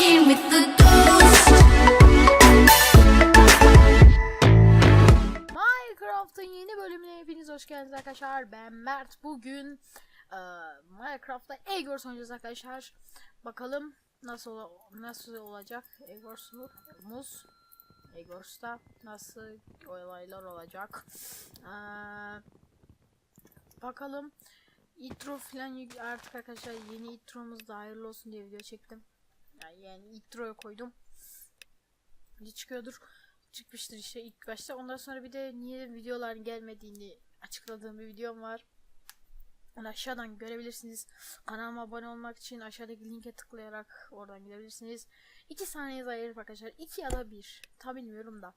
Walking. Minecraft'ın yeni bölümüne hepiniz hoş geldiniz arkadaşlar. Ben Mert. Bugün e, Minecraft'ta Egors oynayacağız arkadaşlar. Bakalım nasıl nasıl olacak Egors'umuz. Egors'ta nasıl olaylar olacak. E, bakalım intro falan artık arkadaşlar yeni intromuz da hayırlı olsun diye video çektim. Yani, yani introya koydum. Ne çıkıyordur çıkmıştır işte ilk başta. Ondan sonra bir de niye videoların gelmediğini açıkladığım bir videom var. Onu aşağıdan görebilirsiniz. Kanalıma abone olmak için aşağıdaki linke tıklayarak oradan gidebilirsiniz. 2 saniyenizi ayırıp arkadaşlar. 2 ya da 1. Tam bilmiyorum da.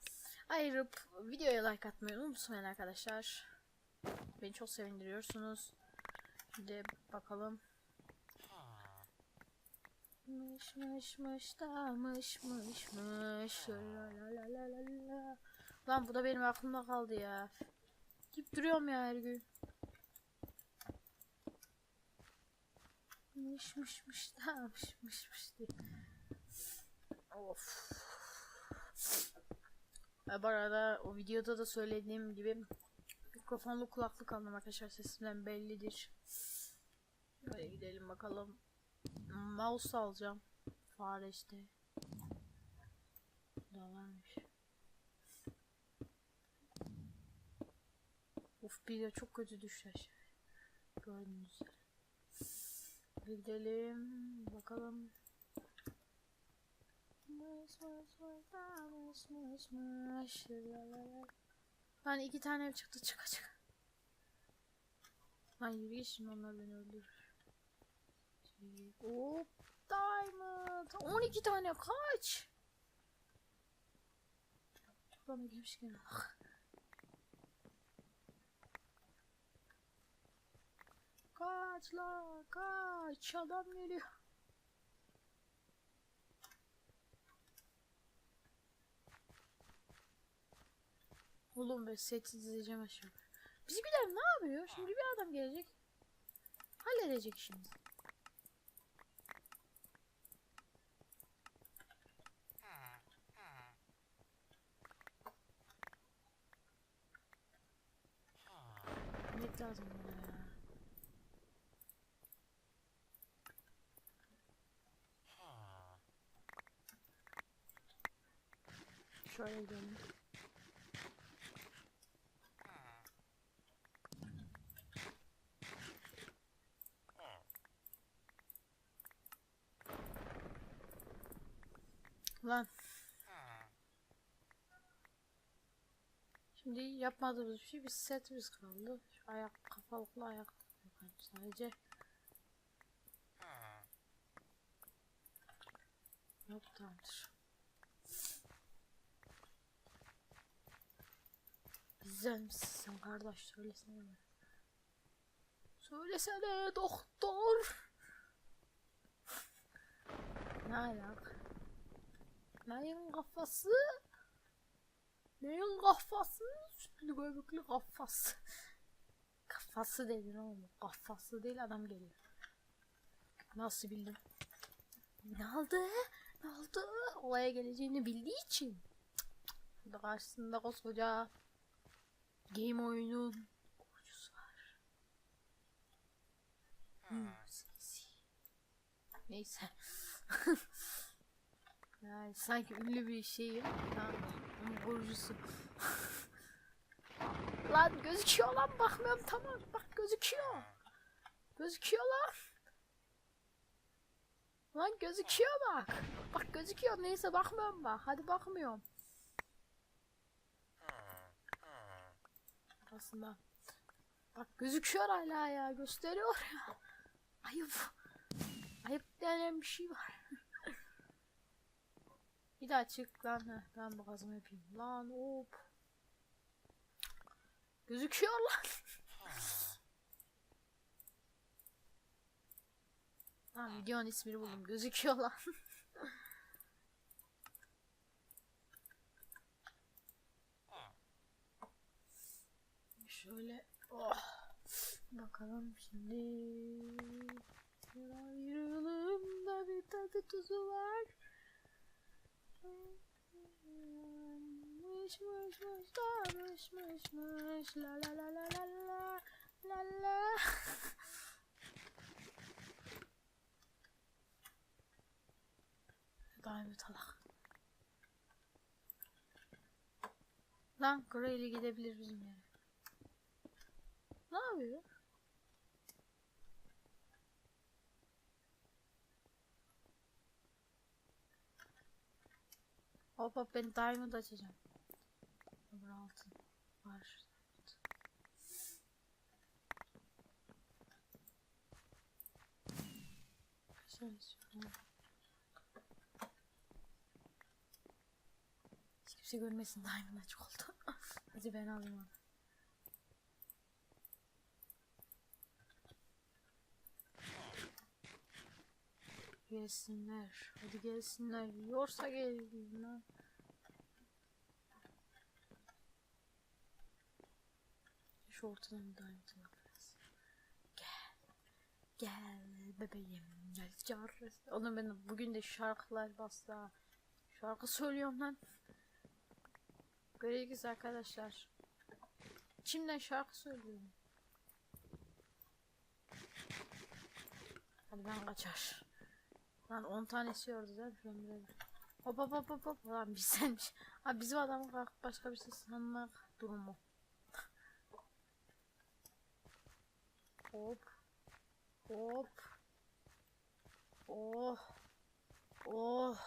Ayırıp videoya like atmayı unutmayın arkadaşlar. Beni çok sevindiriyorsunuz. Bir de bakalım. Mış mış mış da mış mış mış la la la la la la. Lan bu da benim aklımda kaldı ya. Gidip duruyorum ya her gün. Mış mış mış da mış mış mış diye. Of. Bu arada o videoda da söylediğim gibi mikrofonlu kulaklık aldım arkadaşlar sesimden bellidir. Böyle gidelim bakalım. Mouse alacağım. Fare işte. Da varmış. Of bir de çok kötü düştü aşağı. Bir gidelim. Bakalım. Lan iki tane ev çıktı çıka çıka. Lan yürü şimdi onlar beni öldürür. Hop diamond. 12 tane kaç? Bana gelmişken bak. Kaç la kaç adam geliyor. Oğlum ben seti dizeceğim aşağı. Bizimkiler ne yapıyor? Şimdi bir adam gelecek. Halledecek şimdi. Net lazım bana ya. Şöyle gidelim. Lan. Şimdi yapmadığımız bir şey bir setimiz kaldı. Şu ayak kafalıklı ayak sadece. Yok tamamdır. Sen kardeş söylesene. Söylesene doktor. ne alaka? Neyin kafası? Neyin kafası? Sütlü göbekli kafası. Kafası dedin oğlum. Kafası değil adam geliyor. Nasıl bildim? Ne oldu? Ne oldu? Olaya geleceğini bildiği için. Karşısında koskoca game oyunun kurucusu var. Hmm, sinsi. Neyse. Yani sanki ünlü bir şeyim. Tamam. Onun kurucusu. lan gözüküyor lan bakmıyorum tamam. Bak gözüküyor. Gözüküyor lan. Lan gözüküyor bak. Bak gözüküyor neyse bakmıyorum bak. Hadi bakmıyorum. Aslında. Bak gözüküyor hala ya. Gösteriyor ya. Ayıp. Ayıp denen bir şey var. Bir daha çık lan. Heh, ben bu kazımı yapayım. Lan hop. Gözüküyor lan. Lan videonun ismini buldum. Gözüküyor lan. Şöyle oh. Bakalım şimdi. Ayrılığımda bir tadı tuzu var. Mış mış mış da mış mış mış. La la la la la la La la. Daimi talak Lan Grey'le gidebilir bizim yere. Yapıyor? Hop hop ben diamond açacağım. Öbür altın var. Şöyle şöyle. Hiç kimse görmesin diamond açık oldu. Hadi ben alayım onu. Gelsinler. Hadi gelsinler. Yiyorsa gelsinler. Şu ortadan bir diamond alırız. Gel. Gel bebeğim. Gel çağırırız. Oğlum ben bugün de şarkılar bastı. Şarkı söylüyorum lan. Göreceğiz arkadaşlar. İçimden şarkı söylüyorum. Hadi ben kaçar. Lan 10 tanesi yordu mi? Şuradan biraz. Hop hop hop hop hop. Lan bizdenmiş. Abi bizim adamı kalkıp başka bir şey sanmak durumu. Hop. Hop. Oh. Oh.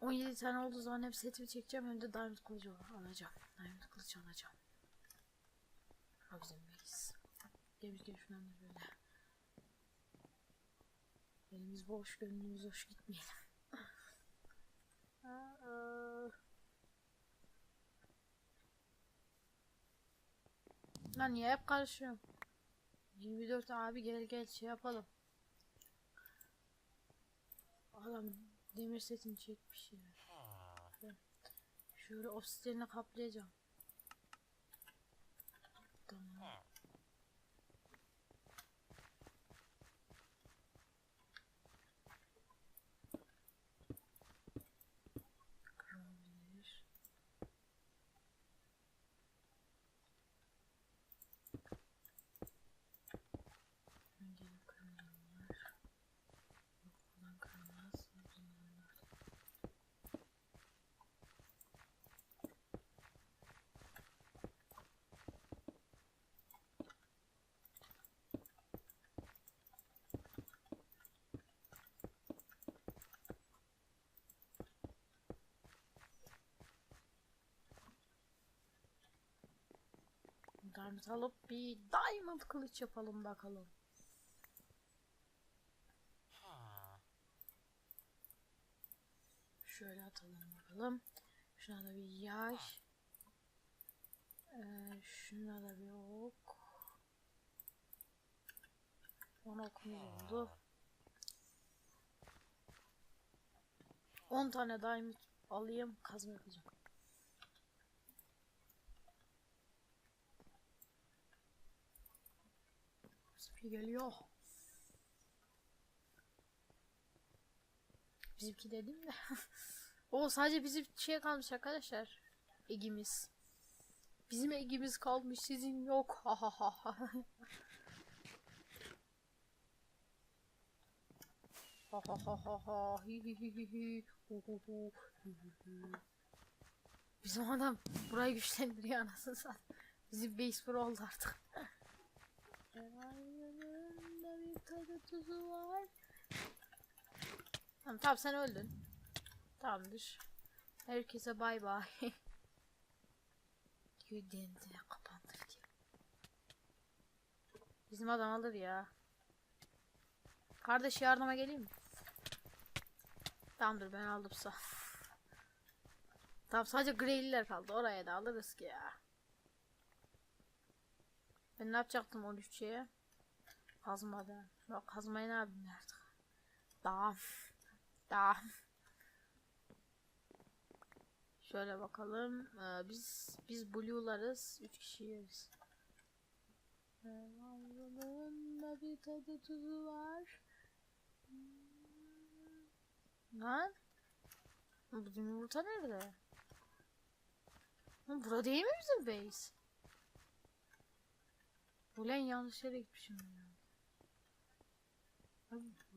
On yedi tane olduğu zaman hep setimi çekeceğim hem de diamond kılıcı alacağım. Diamond kılıç alacağım. Ha bizim Gel gel şundan da böyle. Elimiz boş, gönlümüz hoş gitmeyelim. Lan niye hep karışıyorum? 24 abi gel gel şey yapalım. Adam demir setini çekmiş ya. Ben şöyle obsidiyenle kaplayacağım. Tamam. Kırılabilir. Ben gelip kırılırlar. Yok buradan kırılmaz. Buradan Diamond alıp bir diamond kılıç yapalım bakalım. Şöyle atalım bakalım. Şuna da bir yay. Ee, şuna da bir ok. 10 okumuz oldu. 10 tane diamond alayım kazma yapacağım. Bizimki geliyor. Bizimki dedim de. o sadece bizim şey kalmış arkadaşlar. Egimiz. Bizim egimiz kalmış sizin yok. Ha ha ha ha. Ha. Hi hi hi hi hi. Hu hu. Bizim adam burayı güçlendiriyor anasını satayım. Bizim base pro oldu artık. Tadı tuzu var. Tamam, tamam sen öldün. Tamamdır. Herkese bay bay. Yüdendi kapandır ki. Bizim adam alır ya. Kardeş yardıma geleyim mi? Tamamdır ben aldım sağ. Tamam sadece greyliler kaldı. Oraya da alırız ki ya. Ben ne yapacaktım 13'e? Kazmadan. Yok kazmayı ne yapayım artık. Tamam. Tamam. Şöyle bakalım. Ee, biz biz blue'larız. 3 kişiyiz. Devamlılığında bir tadı tuzu var. Lan. Bu yumurta nerede? Lan bura değil mi bizim base? Ulan yanlış yere gitmişim ya.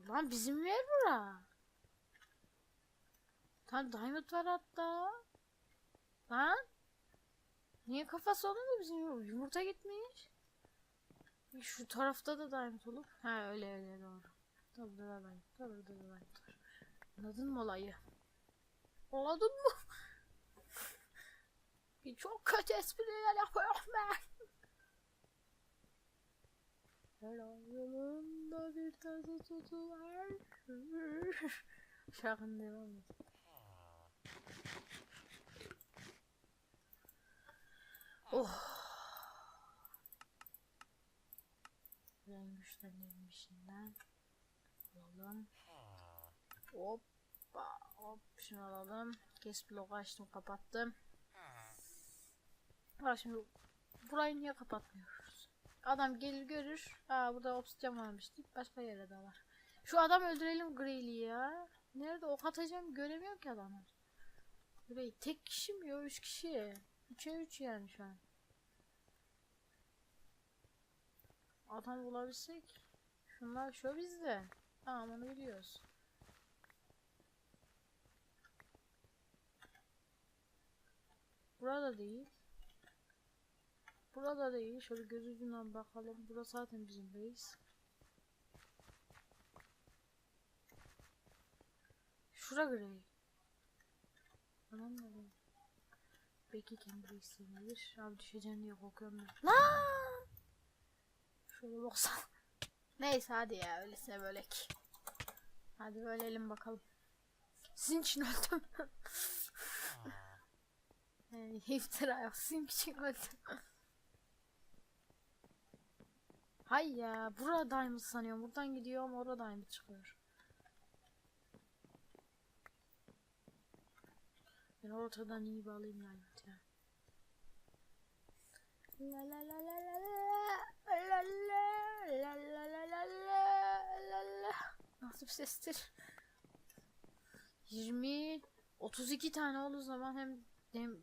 Lan- bizim yer bura. Tam diamond var hatta. Lan. Niye kafası olmadı bizim yum- yumurta gitmiş? Şu tarafta da diamond olup. Ha öyle öyle doğru. Tabii da diamond. Tabii da diamond. Anladın mı olayı? Anladın mı? Bir Çok kötü espriler yapıyorum ben. Her yolunda bir tadı tutu var. Şarkının devam et. Oh. Ben güçlendirim işinden. Alalım. Hoppa. Hop şunu alalım. Kes bloğu açtım kapattım. Bak şimdi burayı niye kapatmıyoruz? Adam gelir görür. Aa burada obsidian varmış deyip başka yere dalar. Şu adam öldürelim Grey'li ya. Nerede ok atacağım göremiyorum ki adamı. Grey tek kişi mi ya? Üç kişi. Üçe üç yani şu an. Adam bulabilsek. Şunlar şu bizde. Tamam onu biliyoruz. Burada değil. Burada değil. Şöyle göz ucundan bakalım. Burası zaten bizim base. Şura Grey. Anam nereye? Belki kendi base'lenebilir. Abi düşeceğim diye korkuyorum ben. Lan! Şöyle baksana. Neyse hadi ya öylesine bölek. Hadi bölelim bakalım. Sizin için öldüm. Yani iftira yok. Sizin için öldüm. Hay ya. Burada diamond sanıyorum. Buradan gidiyorum. Orada diamond çıkıyor. Ben ortadan iyi bağlayayım diamond ya. La la la la la la la la la la la la la la Nasıl bir sestir? 20 32 tane olduğu zaman hem dem,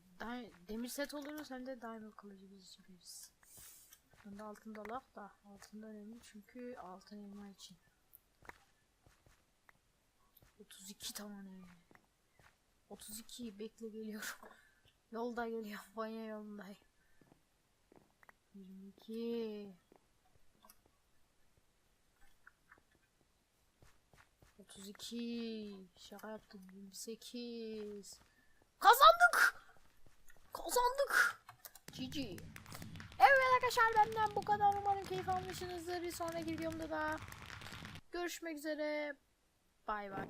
demir set oluruz hem de diamond kılıcı biz çekeriz. Ben de altın dalak da altın da önemli çünkü altın elma için. 32 tane. 32 bekle geliyorum. Yolda geliyorum. Banya yolundayım. 22 32 Şaka yaptım 28 Kazandık Kazandık GG Evet arkadaşlar benden bu kadar. Umarım keyif almışsınızdır. Bir sonraki videomda da Görüşmek üzere. Bay bay